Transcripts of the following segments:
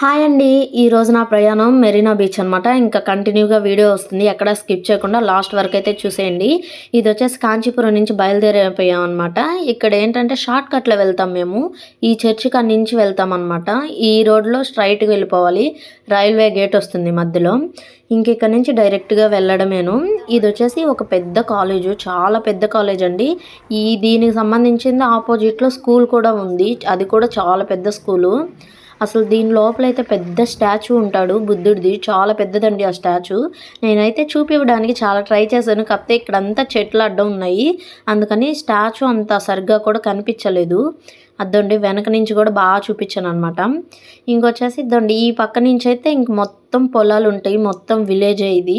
Hi అండి. ఈరోజు నా ప్రయాణం మెరీనా బీచ్ అనమాట ఇంకా కంటిన్యూగా వీడియో వస్తుంది. ఎక్కడ స్కిప్ చేయకుండా లాస్ట్ వరకు అయితే చూసేయండి. ఇది వచ్చేసి కాంచీపురం నుంచి బయలుదేరిపోయాం అనమాట ఇక్కడ ఏంటంటే షార్ట్ కట్లో వెళ్తాం మేము. ఈ చర్చి కాడ నుంచి వెళ్తాం అనమాట ఈ రోడ్లో స్ట్రైట్గా వెళ్ళిపోవాలి. రైల్వే గేట్ వస్తుంది మధ్యలో. ఇంక ఇక్కడ నుంచి డైరెక్ట్గా వెళ్ళడమేను. ఇది వచ్చేసి ఒక పెద్ద కాలేజు. చాలా పెద్ద కాలేజ్ అండి. ఈ దీనికి సంబంధించింది ఆపోజిట్లో స్కూల్ కూడా ఉంది. అది కూడా చాలా పెద్ద స్కూలు. అసలు దీని లోపల అయితే పెద్ద స్టాచ్యూ ఉంటాడు బుద్ధుడిది. చాలా పెద్దదండి ఆ స్టాచ్యూ. నేనైతే చూపివ్వడానికి చాలా ట్రై చేశాను. కాకపోతే ఇక్కడంతా చెట్లు అడ్డం ఉన్నాయి. అందుకని స్టాచ్యూ అంత సరిగ్గా కూడా కనిపించలేదు. అద్దండి వెనక నుంచి కూడా బాగా చూపించాను అనమాట ఇంకొచ్చేసి ఇద్దండి ఈ పక్క నుంచి అయితే ఇంక మొత్తం పొలాలు ఉంటాయి మొత్తం విలేజ్ ఇది.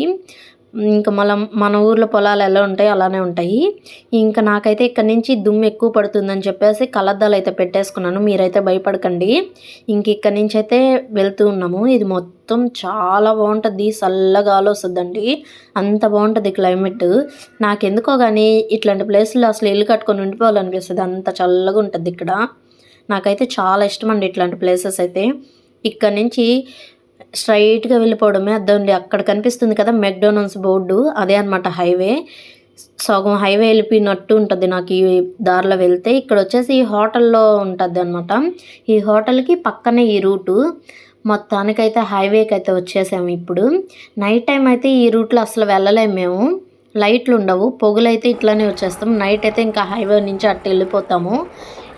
ఇంకా మనం మన ఊర్లో పొలాలు ఎలా ఉంటాయి అలానే ఉంటాయి. ఇంకా నాకైతే ఇక్కడ నుంచి దుమ్ము ఎక్కువ పడుతుందని చెప్పేసి కలద్దాలు అయితే పెట్టేసుకున్నాను. మీరైతే భయపడకండి. ఇంక ఇక్కడ నుంచి అయితే వెళ్తూ ఉన్నాము. ఇది మొత్తం చాలా బాగుంటుంది. చల్లగాలి వస్తుందండి అంత బాగుంటుంది క్లైమేట్. నాకెందుకో కానీ ఇట్లాంటి ప్లేస్లో అసలు ఇల్లు కట్టుకొని ఉండిపోవాలనిపిస్తుంది. అంత చల్లగా ఉంటుంది ఇక్కడ. నాకైతే చాలా ఇష్టం అండి ఇట్లాంటి ప్లేసెస్ అయితే. ఇక్కడ నుంచి స్ట్రైట్గా వెళ్ళిపోవడమే అర్థండి అక్కడ కనిపిస్తుంది కదా మెక్డోనల్డ్స్ బోర్డు అదే అనమాట హైవే. సగం హైవే వెళ్ళిపోయినట్టు ఉంటుంది నాకు ఈ దారిలో వెళ్తే. ఇక్కడ వచ్చేసి ఈ హోటల్లో ఉంటుంది అనమాట ఈ హోటల్కి పక్కనే ఈ రూటు. మొత్తానికైతే హైవేకి అయితే వచ్చేసాము ఇప్పుడు. నైట్ టైం అయితే ఈ రూట్లో అసలు వెళ్ళలేము మేము. లైట్లు ఉండవు. పొగులైతే ఇట్లానే వచ్చేస్తాం. నైట్ అయితే ఇంకా హైవే నుంచి అట్టు వెళ్ళిపోతాము.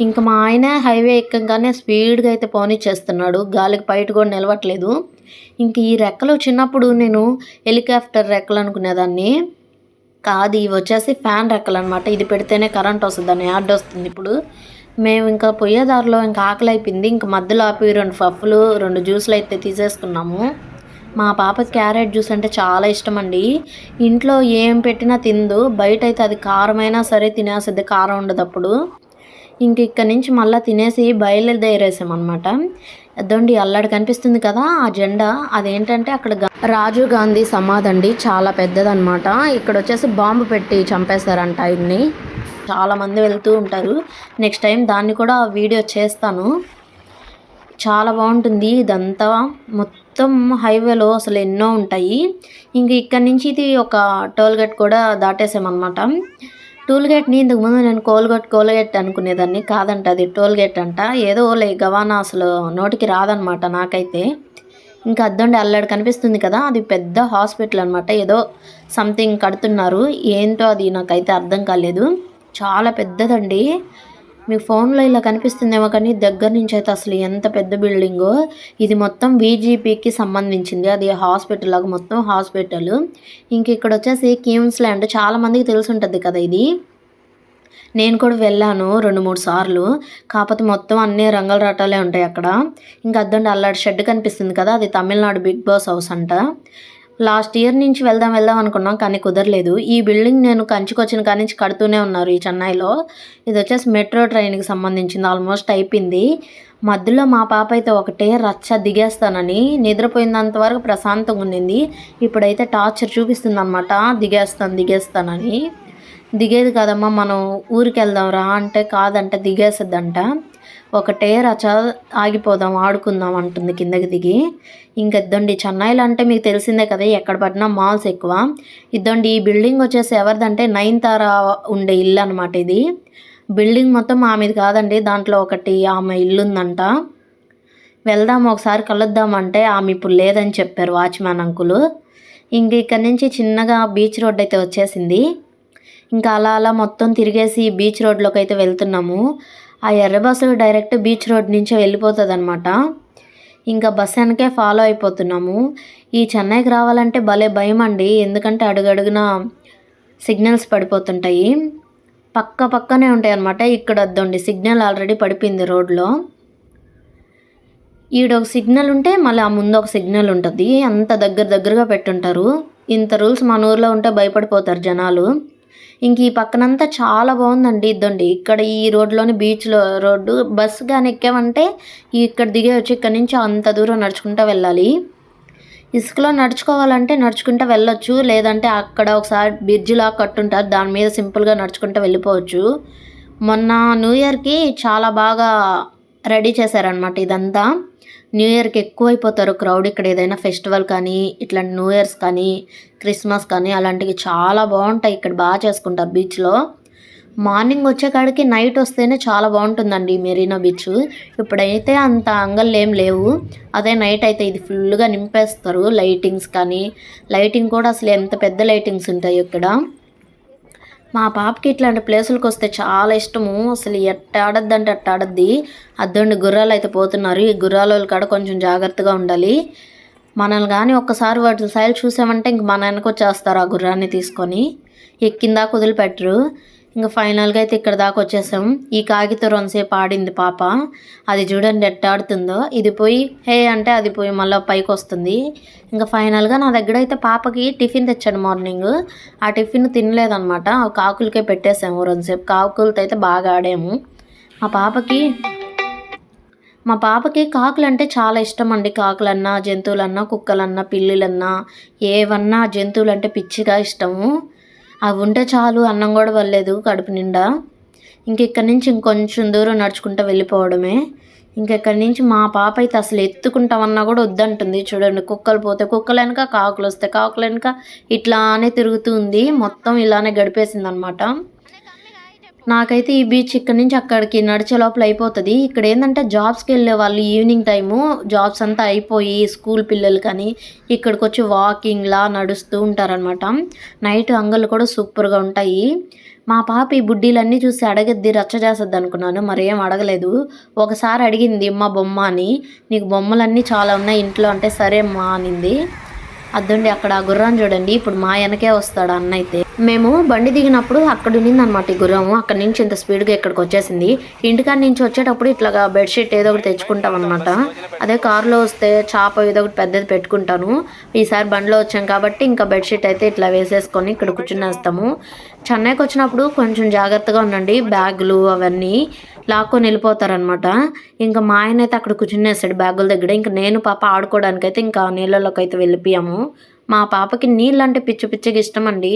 ఇంకా మా ఆయన హైవే ఎక్కగానే స్పీడ్గా అయితే పోనిచ్చేస్తున్నాడు. గాలికి బయట కూడా నిలవట్లేదు. ఇంక ఈ రెక్కలు చిన్నప్పుడు నేను హెలికాప్టర్ రెక్కలు అనుకునేదాన్ని. కాదు ఇవి వచ్చేసి ఫ్యాన్ రెక్కలు అనమాట ఇది పెడితేనే కరెంట్ వస్తుంది అని యాడ్ వస్తుంది ఇప్పుడు. మేము ఇంకా పోయేదారిలో ఇంకా ఆకలి అయిపోయింది. ఇంక మధ్యలో ఆపి రెండు పఫ్లు రెండు జ్యూస్లు అయితే తీసేసుకున్నాము. మా పాప క్యారెట్ జ్యూస్ అంటే చాలా ఇష్టం అండి. ఇంట్లో ఏం పెట్టినా తిందు. బయట అయితే అది కారమైనా సరే తినేస్తుంది కారం ఉండదు అప్పుడు. ఇంక ఇక్కడ నుంచి మళ్ళీ తినేసి బయలుదేరేసామన్నమాట. అదండి అల్లాడు కనిపిస్తుంది కదా ఆ జెండా అదేంటంటే అక్కడ రాజీవ్ గాంధీ సమాధి అండి చాలా పెద్దదనమాట ఇక్కడ వచ్చేసి బాంబు పెట్టి చంపేశారంట ఇన్ని చాలా మంది వెళ్తూ ఉంటారు. నెక్స్ట్ టైం దాన్ని కూడా వీడియో చేస్తాను. చాలా బాగుంటుంది ఇదంతా. మొత్తం హైవేలో అసలు ఎన్నో ఉంటాయి. ఇంక ఇక్కడ నుంచి ఇది ఒక టోల్ గేట్ కూడా దాటేసామన్నమాట. టోల్ గేట్ని ఇంతకు ముందు నేను కోల్గేట్ కోల్గేట్ అనుకునేదాన్ని కాదంట అది టోల్ గేట్ అంట. ఏదో లే గవానా అసలు నోటికి రాదనమాట నాకైతే. ఇంకా అద్దండి అల్లాడు కనిపిస్తుంది కదా అది పెద్ద హాస్పిటల్ అనమాట ఏదో సంథింగ్ కడుతున్నారు. ఏంటో అది నాకైతే అర్థం కాలేదు. చాలా పెద్దదండి. మీ ఫోన్లో ఇలా కనిపిస్తుందేమో కానీ దగ్గర నుంచి అయితే అసలు ఎంత పెద్ద బిల్డింగో. ఇది మొత్తం వీజీపీకి సంబంధించింది. అది హాస్పిటల్ లాగా మొత్తం హాస్పిటల్. ఇంక ఇక్కడ వచ్చేసి కిమ్స్ ల్యాండ్. చాలామందికి తెలిసి ఉంటుంది కదా ఇది. నేను కూడా వెళ్ళాను రెండు మూడు సార్లు. కాకపోతే మొత్తం అన్ని రంగుల రాటాలే ఉంటాయి అక్కడ. ఇంకా అద్దండి అల్లాడి షెడ్ కనిపిస్తుంది కదా అది తమిళనాడు బిగ్ బాస్ హౌస్ అంట. లాస్ట్ ఇయర్ నుంచి వెళ్దాం వెళ్దాం అనుకున్నాం కానీ కుదరలేదు. ఈ బిల్డింగ్ నేను కంచుకొచ్చిన కాడి నుంచి కడుతూనే ఉన్నారు ఈ చెన్నైలో. ఇది వచ్చేసి మెట్రో ట్రైన్కి సంబంధించింది ఆల్మోస్ట్ అయిపోయింది. మధ్యలో మా పాప అయితే ఒకటే రచ్చ దిగేస్తానని నిద్రపోయినంత వరకు ప్రశాంతంగా ఉండింది. ఇప్పుడైతే టార్చర్ చూపిస్తుంది అనమాట దిగేస్తాను దిగేస్తానని. దిగేది కాదమ్మా మనం ఊరికి వెళ్దాం రా అంటే కాదంటే దిగేసిద్దంట. ఒకటే రచ ఆగిపోదాం ఆడుకుందాం అంటుంది కిందకి దిగి. ఇంకెద్దండి చెన్నైలో అంటే మీకు తెలిసిందే కదా ఎక్కడ పడినా మాల్స్ ఎక్కువ. ఇద్దండి ఈ బిల్డింగ్ వచ్చేసి ఎవరిదంటే నైన్ తార ఉండే ఇల్లు అనమాట ఇది. బిల్డింగ్ మొత్తం ఆమెది కాదండి దాంట్లో ఒకటి ఆమె ఇల్లు ఉందంట వెళ్దాం ఒకసారి కలుద్దామంటే ఆమె ఇప్పుడు లేదని చెప్పారు వాచ్మ్యాన్ అంకులు. ఇంక ఇక్కడ నుంచి చిన్నగా బీచ్ రోడ్ అయితే వచ్చేసింది. ఇంకా అలా అలా మొత్తం తిరిగేసి బీచ్ రోడ్లోకి అయితే వెళ్తున్నాము. ఆ ఎర్ర బస్సు డైరెక్ట్ బీచ్ రోడ్ నుంచే వెళ్ళిపోతుంది అనమాట ఇంకా బస్ వెనకే ఫాలో అయిపోతున్నాము. ఈ చెన్నైకి రావాలంటే భలే భయం అండి ఎందుకంటే అడుగడుగున సిగ్నల్స్ పడిపోతుంటాయి. పక్క పక్కనే ఉంటాయి అనమాట ఇక్కడ వద్దండి సిగ్నల్ ఆల్రెడీ పడిపోయింది రోడ్లో. ఈడ ఒక సిగ్నల్ ఉంటే మళ్ళీ ఆ ముందు ఒక సిగ్నల్ ఉంటుంది. అంత దగ్గర దగ్గరగా పెట్టుంటారు. ఇంత రూల్స్ మన ఊర్లో ఉంటే భయపడిపోతారు జనాలు. ఇంక ఈ పక్కనంతా చాలా బాగుందండి ఇద్దండి. ఇక్కడ ఈ రోడ్లోని బీచ్లో రోడ్డు బస్సు కానీ ఎక్కామంటే ఇక్కడ దిగే వచ్చి ఇక్కడ నుంచి అంత దూరం నడుచుకుంటూ వెళ్ళాలి. ఇసుకలో నడుచుకోవాలంటే నడుచుకుంటూ వెళ్ళొచ్చు లేదంటే అక్కడ ఒకసారి బ్రిడ్జిలా కట్టుంటారు దాని మీద సింపుల్గా నడుచుకుంటూ వెళ్ళిపోవచ్చు. మొన్న న్యూ ఇయర్కి చాలా బాగా రెడీ చేశారనమాట ఇదంతా. న్యూ ఇయర్కి ఎక్కువ అయిపోతారు క్రౌడ్ ఇక్కడ ఏదైనా ఫెస్టివల్ కానీ ఇట్లాంటి న్యూ ఇయర్స్ కానీ క్రిస్మస్ కానీ అలాంటివి చాలా బాగుంటాయి ఇక్కడ బాగా చేసుకుంటారు బీచ్లో. మార్నింగ్ వచ్చేకాడికి నైట్ వస్తేనే చాలా బాగుంటుందండి మెరీనా బీచ్. ఇప్పుడైతే అంత అంగళ్ళు ఏం లేవు. అదే నైట్ అయితే ఇది ఫుల్గా నింపేస్తారు లైటింగ్స్ కానీ. లైటింగ్ కూడా అసలు ఎంత పెద్ద లైటింగ్స్ ఉంటాయి ఇక్కడ. మా పాపకి ఇట్లాంటి ప్లేసులకు వస్తే చాలా ఇష్టము. అసలు ఎట్ట ఆడద్దంటే అట్ట ఆడద్ది. అద్దండి గుర్రాలు అయితే పోతున్నారు. ఈ గుర్రాల వాళ్ళ కాడ కొంచెం జాగ్రత్తగా ఉండాలి. మనల్ని కానీ ఒక్కసారి వాటి సైల్ చూసామంటే ఇంక మన వెనక వచ్చేస్తారు ఆ గుర్రాన్ని తీసుకొని. ఎక్కిందా కుదిలిపెట్టరు ఇంకా ఫైనల్గా అయితే ఇక్కడ దాకా వచ్చేసాం. ఈ కాగితం రెండుసేపు ఆడింది పాప. అది చూడండి ఎట్టాడుతుందో ఇది పోయి హే అంటే అది పోయి మళ్ళీ పైకి వస్తుంది ఇంకా ఫైనల్గా నా దగ్గర అయితే పాపకి టిఫిన్ తెచ్చాడు మార్నింగ్. ఆ టిఫిన్ తినలేదనమాట ఆ కాకులకే పెట్టేసాము రెండుసేపు. కాకులతో అయితే బాగా ఆడాము. మా పాపకి మా పాపకి కాకులు అంటే చాలా ఇష్టం అండి. కాకులన్నా జంతువులన్నా కుక్కలన్నా పిల్లులన్నా ఏవన్నా జంతువులు అంటే పిచ్చిగా ఇష్టము. అవి ఉంటే చాలు అన్నం కూడా పడలేదు కడుపు నిండా. ఇంక ఇక్కడి నుంచి ఇంకొంచెం దూరం నడుచుకుంటూ వెళ్ళిపోవడమే. ఇంకెక్కడి నుంచి మా పాప అయితే అసలు ఎత్తుకుంటామన్నా కూడా వద్దంటుంది. చూడండి కుక్కలు పోతే కుక్కలు వెనక కాకులు వస్తే కాకులు వెనక ఇట్లానే తిరుగుతూ ఉంది. మొత్తం ఇలానే గడిపేసింది అనమాట నాకైతే ఈ బీచ్ ఇక్కడ నుంచి అక్కడికి నడిచే లోపల అయిపోతుంది. ఇక్కడ ఏంటంటే జాబ్స్కి వెళ్ళే వాళ్ళు ఈవినింగ్ టైము జాబ్స్ అంతా అయిపోయి స్కూల్ పిల్లలు కానీ ఇక్కడికి వచ్చి వాకింగ్లా నడుస్తూ ఉంటారనమాట నైట్ అంగళ్ళు కూడా సూపర్గా ఉంటాయి. మా పాప ఈ బుడ్డీలన్నీ చూసి అడగద్ది రచ్చ చేస్తుంది అనుకున్నాను. మరేం అడగలేదు. ఒకసారి అడిగింది మా బొమ్మ అని. నీకు బొమ్మలన్నీ చాలా ఉన్నాయి ఇంట్లో. అంటే సరే అమ్మా అనింది. అద్దండి అక్కడ ఆ గుర్రాన్ని చూడండి. ఇప్పుడు మా వెనకే వస్తాడు అన్న అయితే. మేము బండి దిగినప్పుడు అక్కడ ఉన్నింది అనమాట ఈ గుర్రము. అక్కడ నుంచి ఇంత స్పీడ్గా ఇక్కడికి వచ్చేసింది. ఇంటికాడ నుంచి వచ్చేటప్పుడు ఇట్లాగా బెడ్షీట్ ఏదో ఒకటి తెచ్చుకుంటాం అనమాట అదే కారులో వస్తే చాప ఏదో ఒకటి పెద్దది పెట్టుకుంటాను. ఈసారి బండిలో వచ్చాం కాబట్టి ఇంకా బెడ్షీట్ అయితే ఇట్లా వేసేసుకొని ఇక్కడ కూర్చునేస్తాము. చెన్నైకి వచ్చినప్పుడు కొంచెం జాగ్రత్తగా ఉండండి. బ్యాగులు అవన్నీ లాక్కొని వెళ్ళిపోతారనమాట ఇంకా మా ఆయన అయితే అక్కడ కూర్చునేస్తాడు బ్యాగుల దగ్గర. ఇంకా నేను పాప ఆడుకోవడానికైతే ఇంకా నీళ్ళలోకి అయితే వెళ్ళిపోయాము. మా పాపకి నీళ్ళు అంటే పిచ్చి పిచ్చిగా ఇష్టం అండి.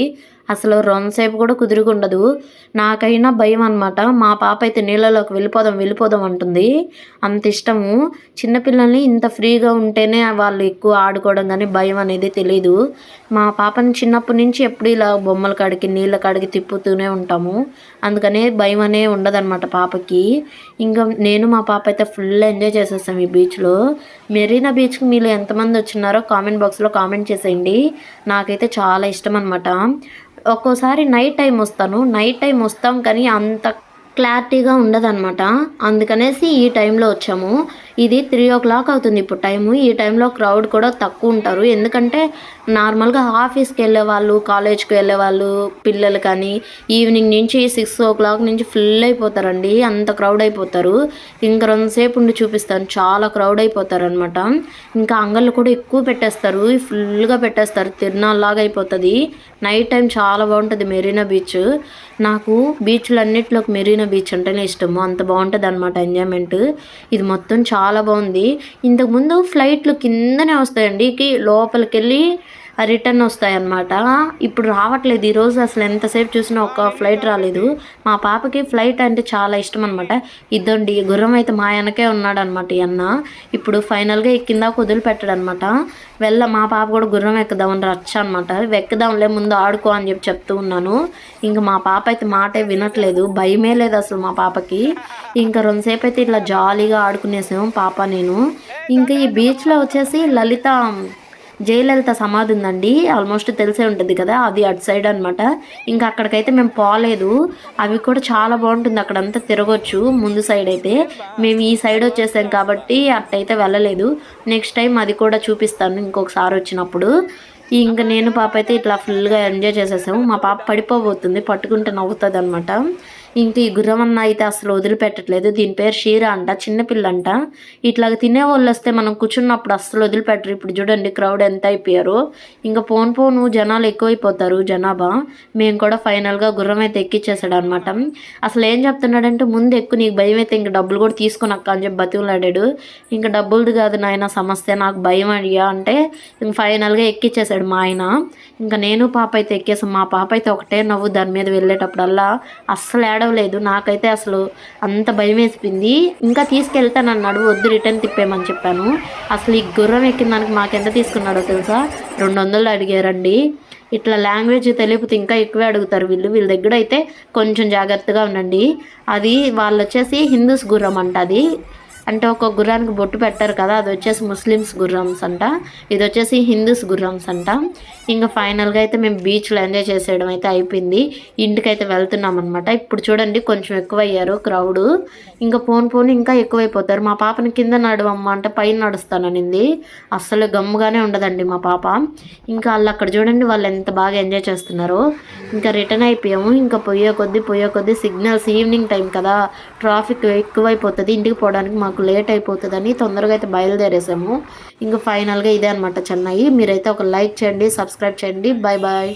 అసలు రొంతసేపు కూడా కుదురుకుండదు. నాకైనా భయం అనమాట మా పాప అయితే నీళ్ళలోకి వెళ్ళిపోదాం వెళ్ళిపోదాం అంటుంది. అంత ఇష్టము. చిన్నపిల్లల్ని ఇంత ఫ్రీగా ఉంటేనే వాళ్ళు ఎక్కువ ఆడుకోవడం కానీ భయం అనేది తెలియదు మా పాపని చిన్నప్పటి నుంచి ఎప్పుడు ఇలా బొమ్మల కాడికి నీళ్ళ కాడికి తిప్పుతూనే ఉంటాము. అందుకనే భయం అనే ఉండదన్నమాట పాపకి. ఇంకా నేను మా పాప అయితే ఫుల్ ఎంజాయ్ చేసేస్తాం ఈ బీచ్లో. మెరీనా బీచ్కి మీరు ఎంతమంది వచ్చినారో కామెంట్ బాక్స్లో కామెంట్ చేసేయండి. నాకైతే చాలా ఇష్టం అనమాట ఒక్కోసారి నైట్ టైం వస్తాను. నైట్ టైం వస్తాం కానీ అంత క్లారిటీగా ఉండదన్నమాట. అందుకనేసి ఈ టైంలో వచ్చాము. ఇది త్రీ ఓ క్లాక్ అవుతుంది ఇప్పుడు టైము ఈ టైంలో క్రౌడ్ కూడా తక్కువ ఉంటారు. ఎందుకంటే నార్మల్గా ఆఫీస్కి వెళ్ళే వాళ్ళు కాలేజ్కి వెళ్ళే వాళ్ళు పిల్లలు కానీ ఈవినింగ్ నుంచి సిక్స్ ఓ క్లాక్ నుంచి ఫుల్ అయిపోతారండి. అంత క్రౌడ్ అయిపోతారు. ఇంకా రెండుసేపు ఉండి చూపిస్తాను. చాలా క్రౌడ్ అయిపోతారనమాట ఇంకా అంగళ్ళు కూడా ఎక్కువ పెట్టేస్తారు. ఫుల్గా పెట్టేస్తారు. తిరునాళ్ళలాగా అయిపోతుంది. నైట్ టైం చాలా బాగుంటుంది మెరీనా బీచ్. నాకు బీచ్లు మెరీనా బీచ్ అంటేనే ఇష్టము. అంత బాగుంటుంది అనమాట ఎంజాయ్మెంట్ ఇది మొత్తం చాలా చాలా బాగుంది. ఇంతకుముందు ఫ్లైట్లు కిందనే వస్తాయండి. లోపలికి వెళ్ళి రిటర్న్ వస్తాయన్నమాట. ఇప్పుడు రావట్లేదు. ఈరోజు అసలు ఎంతసేపు చూసినా ఒక ఫ్లైట్ రాలేదు. మా పాపకి ఫ్లైట్ అంటే చాలా ఇష్టం అనమాట ఇద్దండి గుర్రం అయితే మా వెనకే ఉన్నాడు అనమాట ఈ అన్న. ఇప్పుడు ఫైనల్గా ఎక్కిందాక వదిలిపెట్టాడు అనమాట వెళ్ళ మా పాప కూడా గుర్రం ఎక్కుదామని రచ్చ అనమాట ఎక్కదాంలే ముందు ఆడుకో అని చెప్పి చెప్తూ ఉన్నాను. ఇంకా మా పాప అయితే మాటే వినట్లేదు. భయమే లేదు అసలు మా పాపకి. ఇంకా రెండుసేపు అయితే ఇట్లా జాలీగా ఆడుకునేసాము పాప నేను. ఇంకా ఈ బీచ్లో వచ్చేసి లలిత జయలలిత సమాధి ఉందండి. ఆల్మోస్ట్ తెలిసే ఉంటుంది కదా అది అటు సైడ్ అనమాట ఇంకా అక్కడికైతే మేము పోలేదు. అవి కూడా చాలా బాగుంటుంది అక్కడంతా తిరగొచ్చు ముందు సైడ్ అయితే. మేము ఈ సైడ్ వచ్చేసాం కాబట్టి అట్టయితే వెళ్ళలేదు. నెక్స్ట్ టైం అది కూడా చూపిస్తాను ఇంకొకసారి వచ్చినప్పుడు. ఇంకా నేను పాప అయితే ఇట్లా ఫుల్గా ఎంజాయ్ చేసేసాము. మా పాప పడిపోబోతుంది పట్టుకుంటే నవ్వుతుంది అనమాట ఇంకా ఈ గుర్రమన్న అయితే అసలు వదిలిపెట్టట్లేదు. దీని పేరు షీర అంట చిన్నపిల్ల అంట ఇట్లా తినే వాళ్ళు వస్తే మనం కూర్చున్నప్పుడు అస్సలు వదిలిపెట్టరు. ఇప్పుడు చూడండి క్రౌడ్ ఎంత అయిపోయారు. ఇంకా పోను పోను జనాలు ఎక్కువైపోతారు జనాభా. మేము కూడా ఫైనల్గా గుర్రం అయితే ఎక్కిచ్చేసాడు అనమాట అసలు ఏం చెప్తున్నాడంటే ముందు ఎక్కువ నీకు భయం అయితే ఇంక డబ్బులు కూడా తీసుకుని అక్క అని చెప్పి బతిలాడాడు ఇంకా డబ్బులది కాదు నాయన సమస్య నాకు భయం అడిగా అంటే ఇంక ఫైనల్గా ఎక్కిచ్చేసాడు మా ఆయన. ఇంకా నేను పాప అయితే ఎక్కేసాం మా పాప అయితే ఒకటే నవ్వు దాని మీద వెళ్ళేటప్పుడల్లా అస్సలు ఏడవలేదు. నాకైతే అసలు అంత భయం వేసిపోయింది ఇంకా తీసుకెళ్తానన్నాడు వద్దు రిటర్న్ తిప్పేమని చెప్పాను. అసలు ఈ గుర్రం ఎక్కిన దానికి మాకెంత తీసుకున్నాడో తెలుసా? రెండు వందలు అడిగారండి. ఇట్లా లాంగ్వేజ్ తెలియకపోతే ఇంకా ఎక్కువే అడుగుతారు వీళ్ళు. వీళ్ళ దగ్గర అయితే కొంచెం జాగ్రత్తగా ఉండండి. అది వాళ్ళు వచ్చేసి హిందూస్ గుర్రం అంట అది. అంటే ఒక గుర్రానికి బొట్టు పెట్టారు కదా అది వచ్చేసి ముస్లిమ్స్ గుర్రమ్స్ అంట. ఇది వచ్చేసి హిందూస్ గుర్రమ్స్ అంట. ఇంకా ఫైనల్గా అయితే మేము బీచ్లో ఎంజాయ్ చేసేయడం అయితే అయిపోయింది. ఇంటికైతే వెళ్తున్నాం అనమాట ఇప్పుడు చూడండి కొంచెం ఎక్కువ అయ్యారు క్రౌడ్ ఇంకా పోను పోను ఇంకా ఎక్కువైపోతారు. మా పాపని కింద నడవమ్మ అంటే పైన నడుస్తాననింది అస్సలు గమ్ముగానే ఉండదండి మా పాప. ఇంకా వాళ్ళు అక్కడ చూడండి వాళ్ళు ఎంత బాగా ఎంజాయ్ చేస్తున్నారో. ఇంకా రిటర్న్ అయిపోయాము. ఇంకా పోయే కొద్దీ పోయే కొద్దీ సిగ్నల్స్ ఈవినింగ్ టైం కదా. ట్రాఫిక్ ఎక్కువైపోతుంది. ఇంటికి పోవడానికి మాకు మాకు లేట్ అయిపోతుందని తొందరగా అయితే బయలుదేరేసాము. ఇంకా ఫైనల్గా ఇదే అనమాట చెన్నై. మీరైతే ఒక లైక్ చేయండి సబ్స్క్రైబ్ చేయండి. Bye bye